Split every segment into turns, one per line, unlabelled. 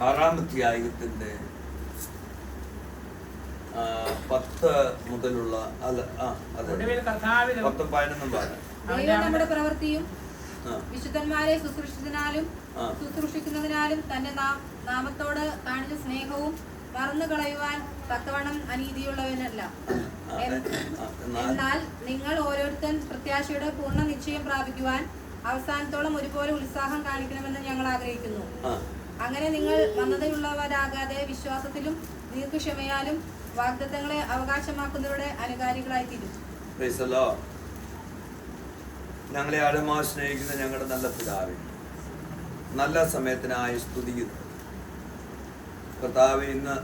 ആറാം അധ്യായത്തിന്റെ ആ, പത്ത് മുതലുള്ള അല്ല ആ അതെ. പത്ത് പതിനൊന്നും
ദൈവം നമ്മുടെ പ്രവൃത്തിയും വിശുദ്ധന്മാരെ ശുശ്രൂഷിച്ചതിനാലും. ശുശ്രൂഷിക്കുന്നതിനാലും തന്റെ നാ- നാമത്തോട് കാണിച്ച സ്നേഹവും മറന്നു കളയുവാൻ തക്കവണ്ണം അനീതിയുള്ളവനല്ല.
എന്നാൽ
നിങ്ങൾ ഓരോരുത്തൻ പ്രത്യാശയുടെ പൂർണ നിശ്ചയം പ്രാപിക്കുവാൻ അവസാനത്തോളം ഒരുപോലെ ഉത്സാഹം കാണിക്കണമെന്ന് ഞങ്ങൾ ആഗ്രഹിക്കുന്നു. അങ്ങനെ നിങ്ങൾ മന്ദതയുള്ളവരാകാതെ വിശ്വാസത്തിലും ദീർഘക്ഷമയാലും വാഗ്ദത്തങ്ങളെ അവകാശമാക്കുന്നവരുടെ അനുകാരികളായി തീരും
ഞങ്ങളെ ആഴമായി സ്നേഹിക്കുന്ന ഞങ്ങളുടെ നല്ല പിതാവ് നല്ല സമയത്തിനായി സ്തുതിക്കുന്നു. കർത്താവ് ഇന്ന്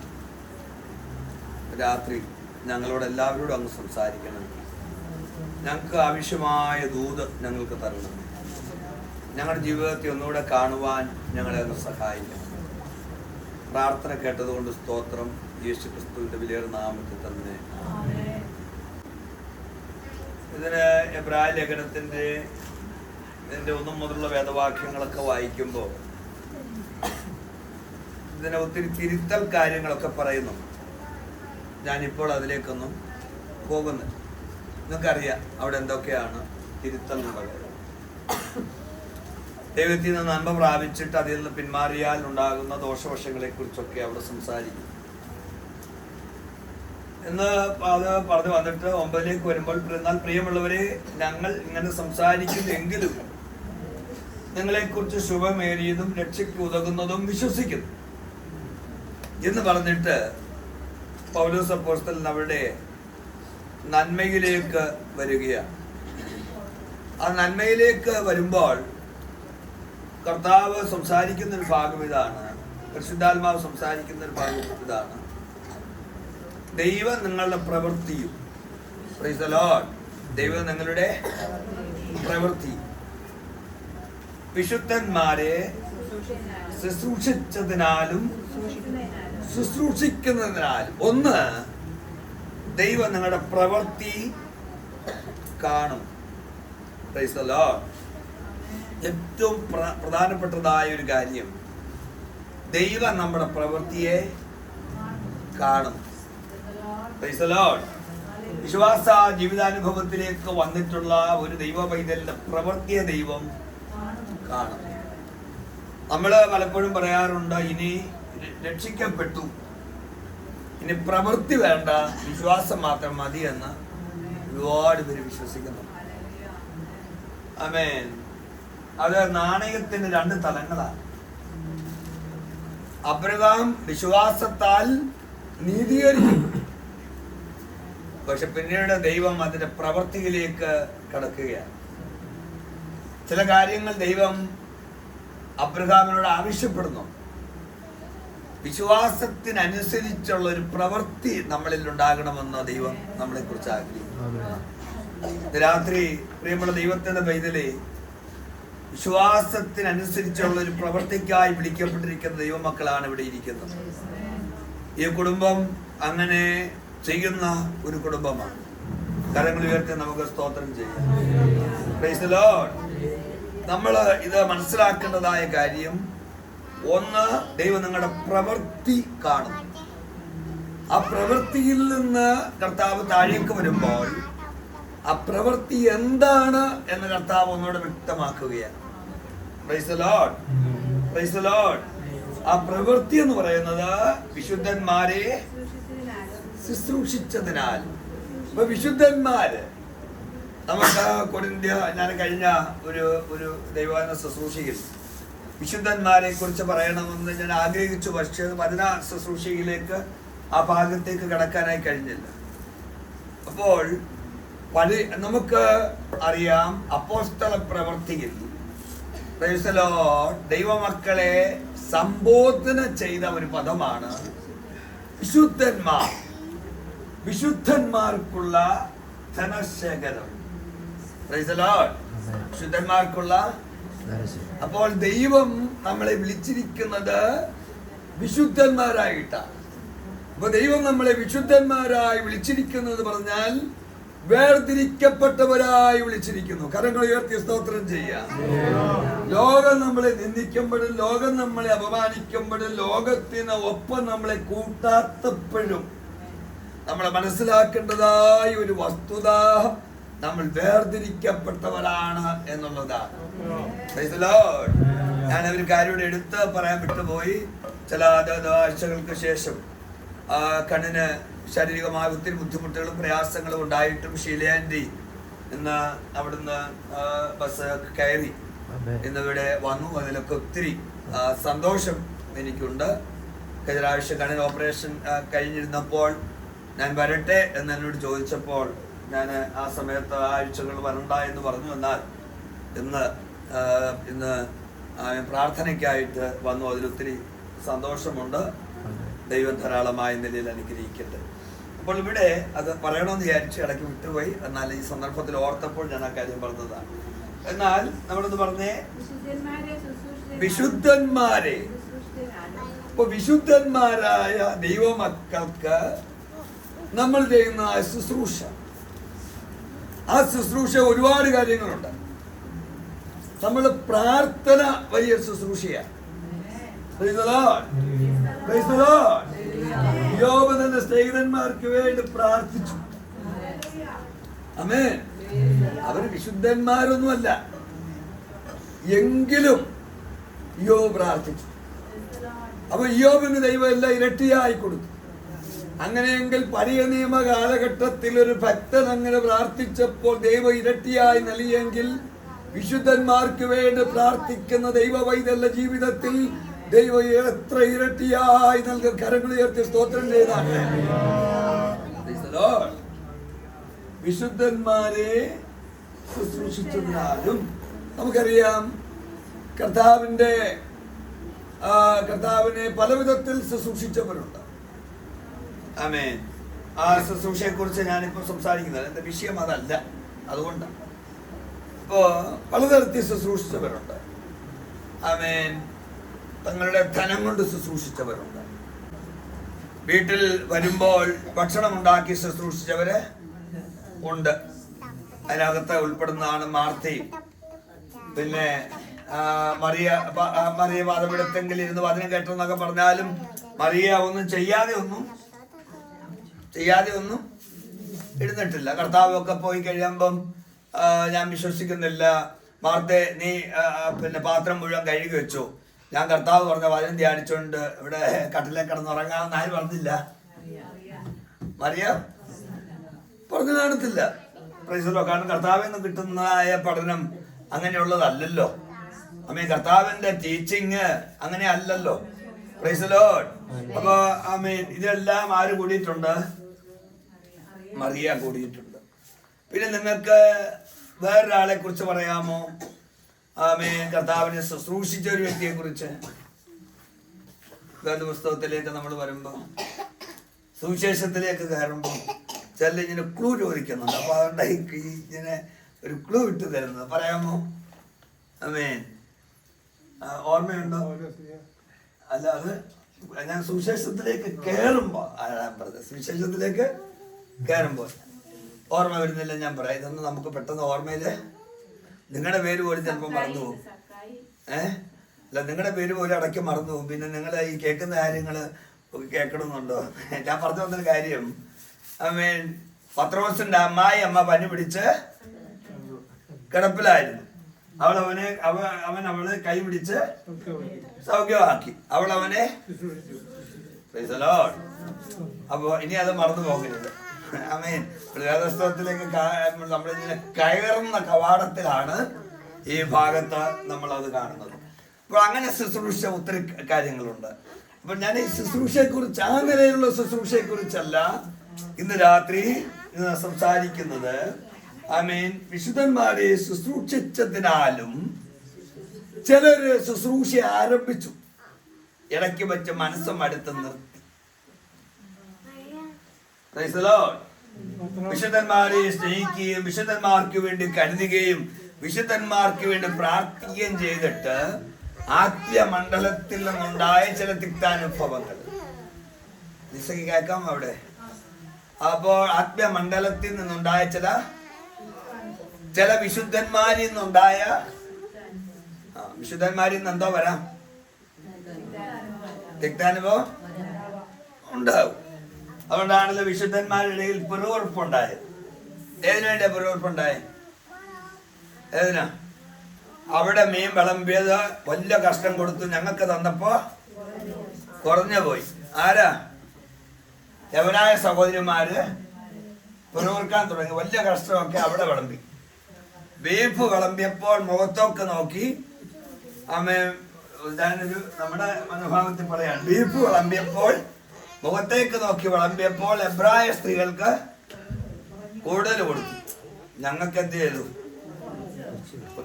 രാത്രി ഞങ്ങളോട് എല്ലാവരോടും അങ്ങ് സംസാരിക്കണം. ഞങ്ങൾക്ക് ആവശ്യമായ ദൂത് ഞങ്ങൾക്ക് തരണം. ഞങ്ങളുടെ ജീവിതത്തെ ഒന്നുകൂടെ കാണുവാൻ ഞങ്ങളെ ഒന്ന് സഹായിക്കണം. പ്രാർത്ഥന കേട്ടതുകൊണ്ട് സ്തോത്രം. യേശു ക്രിസ്തുവിന്റെ വിലയേറെ നാമത്തിൽ തന്നെ. ഇതിന് എബ്രായ ലേഖനത്തിന്റെ ഇതിന്റെ ഒന്നും മുതലുള്ള വേദവാക്യങ്ങളൊക്കെ വായിക്കുമ്പോൾ ഇതിനെ ഒത്തിരി തിരുത്തൽ കാര്യങ്ങളൊക്കെ പറയുന്നു. ഞാനിപ്പോൾ അതിലേക്കൊന്നും പോകുന്നില്ല. നിങ്ങൾക്കറിയാം അവിടെ എന്തൊക്കെയാണ് തിരുത്തൽ എന്നുള്ളത് ദൈവത്തിൽ നിന്ന് നന്മ പ്രാപിച്ചിട്ട് അതിൽ നിന്ന് പിന്മാറിയാൽ ഉണ്ടാകുന്ന ദോഷവശങ്ങളെ കുറിച്ചൊക്കെ അവിടെ സംസാരിക്കും എന്ന് അത് പറഞ്ഞു വന്നിട്ട് ഒമ്പതിലേക്ക് വരുമ്പോൾ എന്നാൽ പ്രിയമുള്ളവരെ ഞങ്ങൾ ഇങ്ങനെ സംസാരിക്കുന്നെങ്കിലും നിങ്ങളെക്കുറിച്ച് ശുഭമേറിയതും രക്ഷയ്ക്ക് ഉതകുന്നതും വിശ്വസിക്കുന്നു. എന്ന് പറഞ്ഞിട്ട് പൗലോസ് അപ്പോസ്തലൻ അവരുടെ നന്മയിലേക്ക് വരികയാണ്. ആ നന്മയിലേക്ക് വരുമ്പോൾ കർത്താവ് സംസാരിക്കുന്ന ഒരു ഭാഗം ഇതാണ് പരിശുദ്ധാത്മാവ് സംസാരിക്കുന്ന ഒരു ഭാഗം ഇതാണ് ദൈവം നിങ്ങളുടെ പ്രവൃത്തിയും. ദൈവം നിങ്ങളുടെ പ്രവൃത്തി വിശുദ്ധന്മാരെ ശുശ്രൂഷിച്ചതിനാലും ശുശ്രൂഷിക്കുന്നതിനാലും ഒന്ന് ദൈവം നിങ്ങളുടെ പ്രവൃത്തി കാണും പ്രൈസ് ദ Lord. ഏറ്റവും പ്ര- പ്രധാനപ്പെട്ടതായ ഒരു കാര്യം ദൈവം നമ്മുടെ പ്രവൃത്തിയെ കാണും. വിശ്വാസ ജീവിതാനുഭവത്തിലേക്ക് വന്നിട്ടുള്ള ഒരു ദൈവ പൈതലിന്റെ പ്രവൃത്തിയെ ദൈവം കാണും. നമ്മൾ പലപ്പോഴും പറയാറുണ്ട് ഇനി രക്ഷിക്കപ്പെട്ടു. ഇനി പ്രവൃത്തി വേണ്ട. വിശ്വാസം മാത്രം മതി എന്ന് ഒരുപാട് പേര് വിശ്വസിക്കുന്നു. അമേൻ അത് നാണയത്തിന് രണ്ട് തലങ്ങളാണ്. അബ്രഹാം വിശ്വാസത്താൽ നീതീകരിക്കും പക്ഷെ പിന്നീട് ദൈവം അതിന്റെ പ്രവൃത്തിയിലേക്ക് കടക്കുകയാണ്. ചില കാര്യങ്ങൾ ദൈവം അബ്രഹാമിനോട് ആവശ്യപ്പെടുന്നു. വിശ്വാസത്തിനനുസരിച്ചുള്ള ഒരു പ്രവൃത്തി നമ്മളിൽ ഉണ്ടാകണമെന്ന് ദൈവം നമ്മളെ കുറിച്ച് ആഗ്രഹിക്കുന്നു രാത്രി പ്രിയമുള്ള ദൈവത്തിന്റെ പൈതലേ വിശ്വാസത്തിനനുസരിച്ചുള്ള ഒരു പ്രവർത്തിക്കായി വിളിക്കപ്പെട്ടിരിക്കുന്ന ദൈവമക്കളാണ് ഇവിടെ ഇരിക്കുന്നത്. ഈ കുടുംബം അങ്ങനെ ചെയ്യുന്ന ഒരു കുടുംബമാണ്. കരങ്ങൾ ഉയർത്തി നമുക്ക് സ്തോത്രം ചെയ്യാം. നമ്മൾ ഇത് മനസ്സിലാക്കേണ്ടതായ കാര്യം ഒന്ന് ദൈവം നിങ്ങളുടെ പ്രവൃത്തി കാണും ആ പ്രവൃത്തിയിൽ നിന്ന് കർത്താവ് താഴേക്ക് വരുമ്പോൾ ആ പ്രവൃത്തി എന്താണ് എന്ന് കർത്താവ് ഒന്നുകൂടെ വ്യക്തമാക്കുകയാണ്. ആ പ്രവൃത്തി എന്ന് പറയുന്നത് വിശുദ്ധന്മാരെ ശുശ്രൂഷിച്ചതിനാൽ. ഇപ്പൊ വിശുദ്ധന്മാര് നമുക്ക് കൊടിന്ത്യ ഞാൻ കഴിഞ്ഞ ഒരു ഒരു ദൈവാന ശുശ്രൂഷയിൽ വിശുദ്ധന്മാരെ കുറിച്ച് പറയണമെന്ന് ഞാൻ ആഗ്രഹിച്ചു. പക്ഷേ വചന ശുശ്രൂഷയിലേക്ക് ആ ഭാഗത്തേക്ക് കടക്കാനായി കഴിഞ്ഞില്ല. അപ്പോൾ പല നമുക്ക് അറിയാം അപ്പോസ്തല പ്രവർത്തിയിൽ. ദൈവമക്കളെ സംബോധന ചെയ്ത ഒരു പദമാണ് വിശുദ്ധന്മാർ. വിശുദ്ധന്മാർക്കുള്ള ധനശേഖരം. വിശുദ്ധന്മാർക്കുള്ള അപ്പോൾ ദൈവം നമ്മളെ വിളിച്ചിരിക്കുന്നത് വിശുദ്ധന്മാരായിട്ടാണ്. അപ്പൊ ദൈവം നമ്മളെ വിശുദ്ധന്മാരായി വിളിച്ചിരിക്കുന്നത് പറഞ്ഞാൽ വേർതിരിക്കപ്പെട്ടവരായി വിളിച്ചിരിക്കുന്നു. കരങ്ങൾ ഉയർത്തി സ്തോത്രം ചെയ്യാം. ലോകം നമ്മളെ നിന്ദിക്കുമ്പോഴും ലോകം നമ്മളെ അപമാനിക്കുമ്പോഴും ലോകത്തിന് ഒപ്പം നമ്മളെ കൂട്ടാത്തപ്പോഴും നമ്മളെ മനസ്സിലാക്കേണ്ടതായ ഒരു വസ്തുത നമ്മൾ വേർതിരിക്കപ്പെട്ടവരാണ് എന്നുള്ളതാണ്. ഞാൻ ഒരു കാര്യം എടുത്ത് പറയാൻ വിട്ടുപോയി. ചില ആഴ്ചകൾക്ക് ശേഷം കണ്ണിന് ശാരീരികമായ ഒത്തിരി ബുദ്ധിമുട്ടുകളും പ്രയാസങ്ങളും ഉണ്ടായിട്ടും ഷീലയാന്റി ഇന്ന് അവിടുന്ന് ബസ് കയറി. ഇന്നിവിടെ വന്നു അതിലൊക്കെ ഒത്തിരി സന്തോഷം എനിക്കുണ്ട്. കഴിഞ്ഞ പ്രാവശ്യം കണ്ണിന് ഓപ്പറേഷൻ കഴിഞ്ഞിരുന്നപ്പോൾ ഞാൻ വരട്ടെ എന്ന് എന്നോട് ചോദിച്ചപ്പോൾ ഞാൻ ആ സമയത്ത് ആഴ്ചകൾ വരണ്ട എന്ന് പറഞ്ഞു. എന്നാൽ ഇന്ന് ഇന്ന് പ്രാർത്ഥനയ്ക്കായിട്ട് വന്നു. അതിലൊത്തിരി സന്തോഷമുണ്ട്. ദൈവം ധാരാളമായ നിലയിൽ അനുഗ്രഹിക്കട്ടെ. അപ്പോൾ ഇവിടെ അത് പറയണമെന്ന് വിചാരിച്ച് ഇടയ്ക്ക് വിട്ടുപോയി. എന്നാൽ ഈ സന്ദർഭത്തിൽ ഓർത്തപ്പോൾ ഞാൻ ആ കാര്യം പറഞ്ഞതാണ്. എന്നാൽ നമ്മളൊന്ന് പറഞ്ഞേ.
വിശുദ്ധന്മാരെ
ഇപ്പൊ വിശുദ്ധന്മാരായ ദൈവമക്കൾക്ക് നമ്മൾ ചെയ്യുന്ന ആ ശുശ്രൂഷ. ആ ശുശ്രൂഷ ഒരുപാട് കാര്യങ്ങളുണ്ട്. നമ്മൾ പ്രാർത്ഥന വലിയ ശുശ്രൂഷയാണ്. യോബ് തന്റെ സ്നേഹിതന്മാർക്ക് വേണ്ടി പ്രാർത്ഥിച്ചു. അമേ അവർ വിശുദ്ധന്മാരൊന്നുമല്ല. എങ്കിലും യോ പ്രാർത്ഥിച്ചു. അപ്പൊ യോബിന് ദൈവം എല്ലാം ഇരട്ടിയായി കൊടുത്തു. അങ്ങനെയെങ്കിൽ പഴയ നിയമ കാലഘട്ടത്തിൽ ഒരു ഭക്തൻ അങ്ങനെ പ്രാർത്ഥിച്ചപ്പോൾ ദൈവം ഇരട്ടിയായി നൽകിയെങ്കിൽ വിശുദ്ധന്മാർക്ക് വേണ്ടി പ്രാർത്ഥിക്കുന്ന ദൈവ വൈദല്ല ജീവിതത്തിൽ ദൈവം എത്ര ഇരട്ടിയായി നൽകും. കരങ്ങൾ ഉയർത്തി സ്തോത്രം ചെയ്താണ്. വിശുദ്ധന്മാരെ ശുശ്രൂഷിച്ചതിനാലും നമുക്കറിയാം കർത്താവിന്റെ കർത്താവിനെ പല വിധത്തിൽ ശുശ്രൂഷിച്ചവരുണ്ട്. ആമേൻ. ആ ശുശ്രൂഷയെ കുറിച്ച് ഞാനിപ്പോൾ സംസാരിക്കുന്നത് എന്റെ വിഷയം അതല്ല അതുകൊണ്ടാണ് ഇപ്പോൾ പലതരത്തിൽ ശുശ്രൂഷിച്ചവരുണ്ട്. ആമേൻ. തങ്ങളുടെ ധനം കൊണ്ട് ശുശ്രൂഷിച്ചവരുണ്ട്. വീട്ടിൽ വരുമ്പോൾ ഭക്ഷണം ഉണ്ടാക്കി ശുശ്രൂഷിച്ചവര് ഉണ്ട്. അതിനകത്ത് ഉൾപ്പെടുന്നതാണ് മാർത്തി. പിന്നെ മറിയ മറിയ വാദമെടുത്തെങ്കിൽ ഇരുന്ന് വചനം കേട്ടെന്നൊക്കെ പറഞ്ഞാലും മറിയ ഒന്നും ചെയ്യാതെ ഒന്നും ചെയ്യാതെ ഒന്നും ഇരുന്നിട്ടില്ല കർത്താവൊക്കെ പോയി കഴിയുമ്പം ഞാൻ വിശ്വസിക്കുന്നില്ല. മാർത്തെ നീ പിന്നെ പാത്രം മുഴുവൻ കഴുകി വെച്ചു. ഞാൻ കർത്താവ് പറഞ്ഞ വചനം ധ്യാനിച്ചുകൊണ്ട് ഇവിടെ കട്ടിലേ കിടന്നുറങ്ങാമെന്ന് ആരും പറഞ്ഞില്ല? മറിയ? പറഞ്ഞു കാണത്തില്ല. പ്രൈസലോ കാരണം കർത്താവിൽ നിന്ന് കിട്ടുന്നതായ പഠനം അങ്ങനെയുള്ളതല്ലല്ലോ. അമ്മേ കർത്താവിന്റെ ടീച്ചിങ് അങ്ങനെ അല്ലല്ലോ പ്രൈസലോ അപ്പൊ ആമേൻ ഇതെല്ലാം ആര് കൂടിയിട്ടുണ്ട്? മറിയ കൂടിയിട്ടുണ്ട്. പിന്നെ നിങ്ങൾക്ക് വേറൊരാളെ കുറിച്ച് പറയാമോ? ആമേ കർത്താവിനെ ശുശ്രൂഷിച്ച ഒരു വ്യക്തിയെ കുറിച്ച്. വേദപുസ്തകത്തിലേക്ക് നമ്മൾ വരുമ്പോൾ സുവിശേഷത്തിലേക്ക് കയറുമ്പോൾ ചില ഇങ്ങനെ ക്ലൂ ചോദിക്കുന്നുണ്ട്. അപ്പൊ അതുകൊണ്ട് ഈ ഇങ്ങനെ ഒരു ക്ലൂ ഇട്ട് തരുന്നത്. പറയാമോ? അമേൻ ഓർമ്മയുണ്ടോ? അല്ല അത് ഞാൻ സുവിശേഷത്തിലേക്ക് കയറുമ്പോ ആരാണ് പറഞ്ഞത് സുവിശേഷത്തിലേക്ക് കയറുമ്പോൾ ഓർമ്മ വരുന്നില്ല ഞാൻ പറയാം. ഇതൊന്നും നമുക്ക് പെട്ടെന്ന് ഓർമ്മയിൽ നിങ്ങളുടെ പേര് പോലും ചിലപ്പോൾ മറന്നു പോകും. ഏഹ് അല്ല നിങ്ങളുടെ പേര് പോലും അടയ്ക്ക് മറന്നു പോകും. പിന്നെ നിങ്ങൾ ഈ കേൾക്കുന്ന കാര്യങ്ങൾ കേൾക്കണമെന്നുണ്ടോ? ഞാൻ പറഞ്ഞു വന്നൊരു കാര്യം. ഐ മീൻ പത്രോസിന്റെ അമ്മായി അമ്മ പനി പിടിച്ച് കിടപ്പിലായിരുന്നു. അവൾ അവനെ അവ അവൻ അവളെ കൈ പിടിച്ച് സൗഖ്യമാക്കി. അവൾ അവനെ അപ്പോ. അപ്പൊ ഇനി അത് മറന്നു പോകരുത്. അമേൻ വേദസ്തവത്തിലേക്ക് നമ്മളിങ്ങനെ കയറുന്ന കവാടത്തിലാണ് ഈ ഭാഗത്ത് നമ്മൾ അത് കാണുന്നത്. അപ്പോൾ അങ്ങനെ ശുശ്രൂഷ ഒത്തിരി കാര്യങ്ങളുണ്ട്. അപ്പൊ ഞാൻ ഈ ശുശ്രൂഷയെ കുറിച്ച് ആ നിലയിലുള്ള ശുശ്രൂഷയെ കുറിച്ചല്ല ഇന്ന് രാത്രി സംസാരിക്കുന്നത് സംസാരിക്കുന്നത് മീൻ വിശുദ്ധന്മാരെ ശുശ്രൂഷിച്ചതിനാലും ചിലര് ശുശ്രൂഷ ആരംഭിച്ചു. ഇടയ്ക്ക് വെച്ച് മനസ്സും അടുത്ത് നിർത്തി. വിശുദ്ധന്മാരെ സ്നേഹിക്കുകയും വിശുദ്ധന്മാർക്ക് വേണ്ടി കരുതുകയും വിശുദ്ധന്മാർക്ക് വേണ്ടി പ്രാർത്ഥിക്കുകയും ചെയ്തിട്ട് ആദ്യ മണ്ഡലത്തിൽ നിന്നുണ്ടായ ചില തിക്താനുഭവങ്ങൾ. കേൾക്കാം അവിടെ. അപ്പോൾ ആത്മമണ്ഡലത്തിൽ നിന്നുണ്ടായ ചില ചില വിശുദ്ധന്മാരിൽ നിന്നുണ്ടായ വിശുദ്ധന്മാരിൽ നിന്ന് എന്തോ വരാം. തിക്താനുഭവം ഉണ്ടാവും. അതുകൊണ്ടാണല്ലോ വിശുദ്ധന്മാരുടെ ഇടയിൽ പുറവുറപ്പുണ്ടായത് ഏതിനു വേണ്ടിയാ പിറുവിറുപ്പുണ്ടായത് ഏതിനാ? അവിടെ മീൻ വിളമ്പിയത് വലിയ കഷ്ടം കൊടുത്തു ഞങ്ങൾക്ക് തന്നപ്പോ കുറഞ്ഞു പോയി ആരാ? യവനായ സഹോദരിമാര് പുനർക്കാൻ തുടങ്ങി. വലിയ കഷ്ടമൊക്കെ അവിടെ വിളമ്പി. ബീഫ് വിളമ്പിയപ്പോൾ മുഖത്തൊക്കെ നോക്കി. അമ്മ ഞാനൊരു നമ്മുടെ മനോഭാവത്തിൽ പറയാം. ബീഫ് വിളമ്പിയപ്പോൾ മുഖത്തേക്ക് നോക്കി വിളമ്പിയപ്പോൾ എബ്രായ സ്ത്രീകൾക്ക് കൂടുതൽ കൊടുത്തു. ഞങ്ങൾക്ക് എന്ത് ചെയ്തു?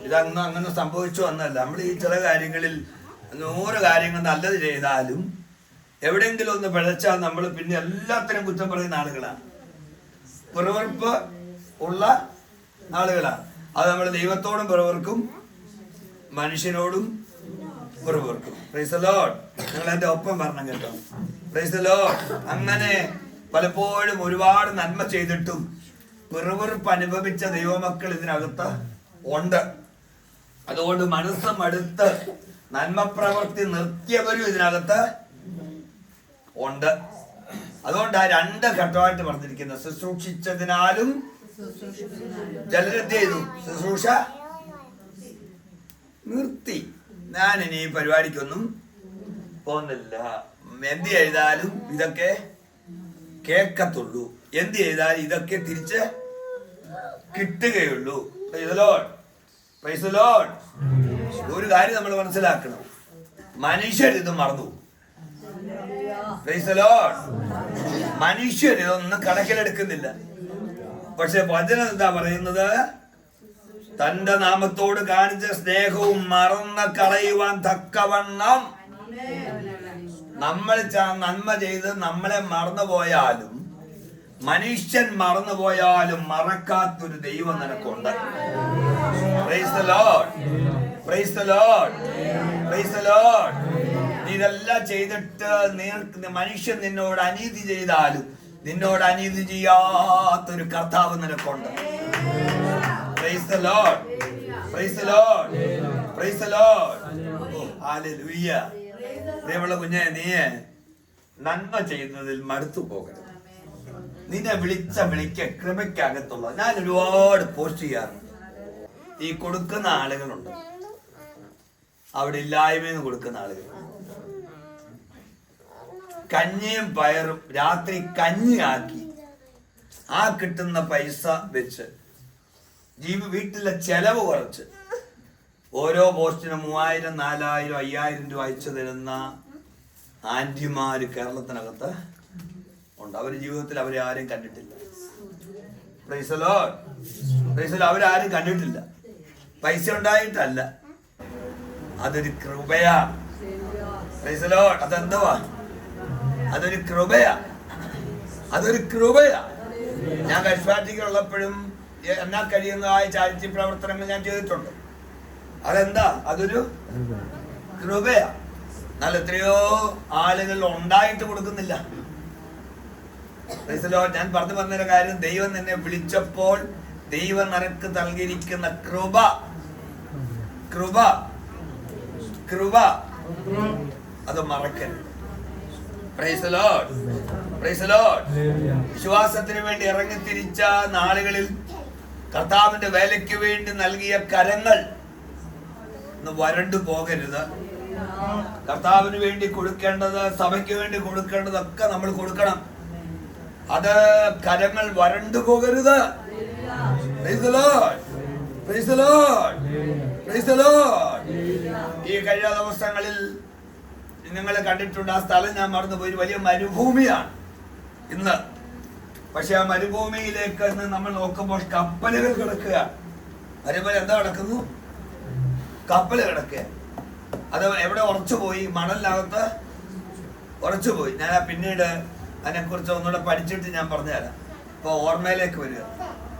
ഇതങ്ങനെ അങ്ങനെ സംഭവിച്ചു വന്നല്ല നമ്മൾ ഈ ചില കാര്യങ്ങളിൽ നൂറ് കാര്യങ്ങൾ നല്ലത് ചെയ്താലും എവിടെയെങ്കിലും ഒന്ന് പിഴച്ചാൽ നമ്മൾ പിന്നെ എല്ലാത്തിനും കുറ്റം പറയുന്ന ആളുകളാണ്. പുറവർപ്പ് ഉള്ള ആളുകളാണ്. അത് നമ്മൾ ദൈവത്തോടും പിറവർക്കും മനുഷ്യനോടും പ്രൈസ് നിങ്ങൾ എന്റെ ഒപ്പം പറഞ്ഞു കേട്ടോ. പ്രൈസ് അങ്ങനെ പലപ്പോഴും ഒരുപാട് നന്മ ചെയ്തിട്ടും പിറവെറുപ്പ് അനുഭവിച്ച ദൈവമക്കൾ ഇതിനകത്ത് ഉണ്ട്. അതുകൊണ്ട് മനസ്സും അടുത്ത് നന്മ പ്രവൃത്തി നിർത്തിയവരും ഇതിനകത്ത് ഉണ്ട്. അതുകൊണ്ട് ആ രണ്ട് ഘട്ടമായിട്ട് പറഞ്ഞിരിക്കുന്നത് ശുശ്രൂഷിച്ചതിനാലും ചെയ്തു ശുശ്രൂഷ നിർത്തി. ഞാൻ ഇനി പരിപാടിക്കൊന്നും പോകുന്നില്ല. എന്ത് ചെയ്താലും ഇതൊക്കെ കേൾക്കത്തുള്ളൂ. എന്ത് ചെയ്താലും ഇതൊക്കെ തിരിച്ച് കിട്ടുകയുള്ളൂ. ഒരു കാര്യം നമ്മൾ മനസ്സിലാക്കണം. മനുഷ്യരിത് മറന്നു. മനുഷ്യർ ഇതൊന്നും കണക്കിലെടുക്കുന്നില്ല. പക്ഷെ വചനം എന്താ പറയുന്നത്? തന്റെ നാമത്തോട് കാണിച്ച സ്നേഹവും മറന്ന കളയുവാൻ തക്കവണ്ണം നമ്മൾ നന്മ ചെയ്ത് നമ്മളെ മറന്നുപോയാലും മനുഷ്യൻ മറന്നുപോയാലും മറക്കാത്തൊരു ദൈവം നിനക്കുണ്ട്. Lord. Praise the Lord. നീ ഇതെല്ലാം ചെയ്തിട്ട് മനുഷ്യൻ നിന്നോട് അനീതി ചെയ്താലും നിന്നോട് അനീതി ചെയ്യാത്തൊരു കർത്താവ് നിനക്കുണ്ട് the Lord. Praise Lord hallelujah. പ്രിയമുള്ള കുഞ്ഞെ നീ നന്മ ചെയ്യുന്നതിൽ മടുത്തു പോകരുത് നിന്നെ വിളിച്ച വിളിക്ക കൃപയ്ക്കകത്തുള്ള ഞാൻ ഒരുപാട് പോസ്റ്റ് ചെയ്യാറുണ്ട് ഈ കൊടുക്കുന്ന ആളുകളുണ്ട് അവിടെ ഇല്ലായ്മയെന്ന് കൊടുക്കുന്ന ആളുകൾ. കഞ്ഞിയും പയറും രാത്രി കഞ്ഞിയാക്കി ആ കിട്ടുന്ന പൈസ വെച്ച് ജീവ വീട്ടിലെ ചെലവ് കുറച്ച്. ഓരോ പോസ്റ്റിനും മൂവായിരം നാലായിരം അയ്യായിരം രൂപ അയച്ചു തരുന്ന ആന്റിമാര് കേരളത്തിനകത്ത് ഉണ്ട്. അവർ ജീവിതത്തിൽ അവരെ ആരും കണ്ടിട്ടില്ല. പ്രൈസലോ പ്രൈസലോ അവരാരും കണ്ടിട്ടില്ല. പൈസ ഉണ്ടായിട്ടല്ല. അതൊരു കൃപയാ. അതെന്തുവാ? അതൊരു കൃപയാ. അതൊരു കൃപയാ. ഞാൻ കശ്വാറ്റിക്കുള്ളപ്പോഴും എന്നാ കഴിയുന്നതായ ചാരിറ്റി പ്രവർത്തനങ്ങൾ ഞാൻ ചെയ്തിട്ടുണ്ട്. അതെന്താ? അതൊരു കൃപയാ. എന്നാൽ എത്രയോ ആളുകൾ ഉണ്ടായിട്ട് കൊടുക്കുന്നില്ല. ഞാൻ പറഞ്ഞു പറഞ്ഞൊരു കാര്യം. ദൈവം നിന്നെ വിളിച്ചപ്പോൾ ദൈവം നിനക്ക് നൽകിയിരിക്കുന്ന കൃപ. കൃപ. കൃപ. അത് മറക്കരുത്. വിശ്വാസത്തിന് വേണ്ടി ഇറങ്ങി തിരിച്ച നാളുകളിൽ കർത്താവിന്റെ വേലയ്ക്ക് വേണ്ടി നൽകിയ കരങ്ങൾ വരണ്ടു പോകരുത്. കർത്താവിന് വേണ്ടി കൊടുക്കേണ്ടത് സഭയ്ക്ക് വേണ്ടി കൊടുക്കേണ്ടതൊക്കെ നമ്മൾ കൊടുക്കണം. അത് കരങ്ങൾ വരണ്ടു പോകരുത്. ഈ കഴിഞ്ഞ ദിവസങ്ങളിൽ നിങ്ങൾ കണ്ടിട്ടുണ്ട് ആ സ്ഥലം ഞാൻ മറന്നുപോയി. വലിയ മരുഭൂമിയാണ് ഇന്ന്. പക്ഷെ ആ മരുഭൂമിയിലേക്ക് നമ്മൾ നോക്കുമ്പോൾ കപ്പലുകൾ കിടക്കുക. മരുഭൂമി എന്താ കിടക്കുന്നു? കപ്പൽ കിടക്കുക. അത് എവിടെ ഉറച്ചുപോയി? മണലിനകത്ത് ഉറച്ചുപോയി. ഞാൻ പിന്നീട് അതിനെക്കുറിച്ച് ഒന്നുകൂടെ പഠിച്ചിട്ട് ഞാൻ പറഞ്ഞുതരാം. ഇപ്പൊ ഓർമ്മയിലേക്ക് വരിക.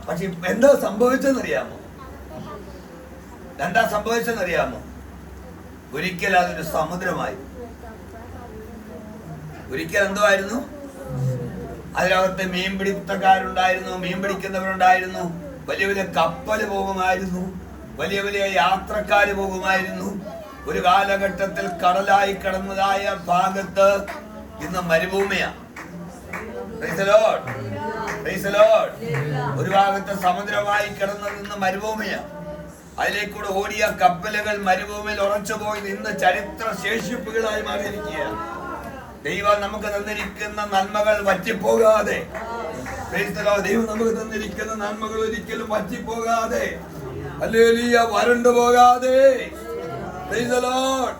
പക്ഷെ എന്താ സംഭവിച്ചെന്നറിയാമോ എന്താ സംഭവിച്ചെന്നറിയാമോ? ഒരിക്കൽ അതൊരു സമുദ്രമായി. ഒരിക്കൽ എന്തുമായിരുന്നു അതിനകത്ത് മീൻ പിടുത്തക്കാരുണ്ടായിരുന്നു മീൻ പിടിക്കുന്നവരുണ്ടായിരുന്നു. വലിയ വലിയ കപ്പൽ പോകുമായിരുന്നു. വലിയ വലിയ യാത്രക്കാർ പോകുമായിരുന്നു. ഒരു കാലഘട്ടത്തിൽ കടലായി കിടന്നതായ ഭാഗത്ത് ഇന്ന് മരുഭൂമിയാണ് ഒരു ഭാഗത്ത് സമുദ്രമായി കിടന്നത് ഇന്ന് മരുഭൂമിയാണ് അതിലേക്കൂടെ ഓടിയ കപ്പലുകൾ മരുഭൂമിയിൽ ഉറച്ചുപോയി നിന്ന് ചരിത്ര ശേഷിപ്പുകളായി മാറിയിരിക്കുകയാണ് ദൈവം നമുക്ക് തന്നിരിക്കുന്ന നന്മകൾ വറ്റിപ്പോകാതെ. ദൈവം നമുക്ക് തന്നിരിക്കുന്ന നന്മകൾ ഒരിക്കലും വറ്റിപ്പോകാതെ അല്ലേലിയ വരണ്ടു പോകാതെ.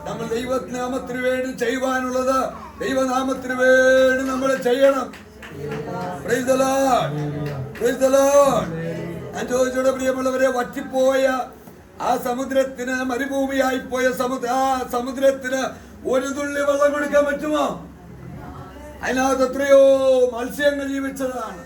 നമ്മൾ ദൈവനാമത്തിന് വേണ്ടി ചെയ്യുവാനുള്ളത് ദൈവനാമത്തിന് വേണ്ടി നമ്മൾ ചെയ്യണം. ഞാൻ ചോദിച്ചോടെ പ്രിയമുള്ളവരെ വറ്റിപ്പോയ ആ സമുദ്രത്തിന് മരുഭൂമിയായി പോയ സമുദ്ര ആ സമുദ്രത്തിന് ഒരു തുള്ളി വെള്ളം കൊടുക്കാൻ പറ്റുമോ? അതിനകത്ത് എത്രയോ മത്സ്യങ്ങൾ ജീവിച്ചതാണ്.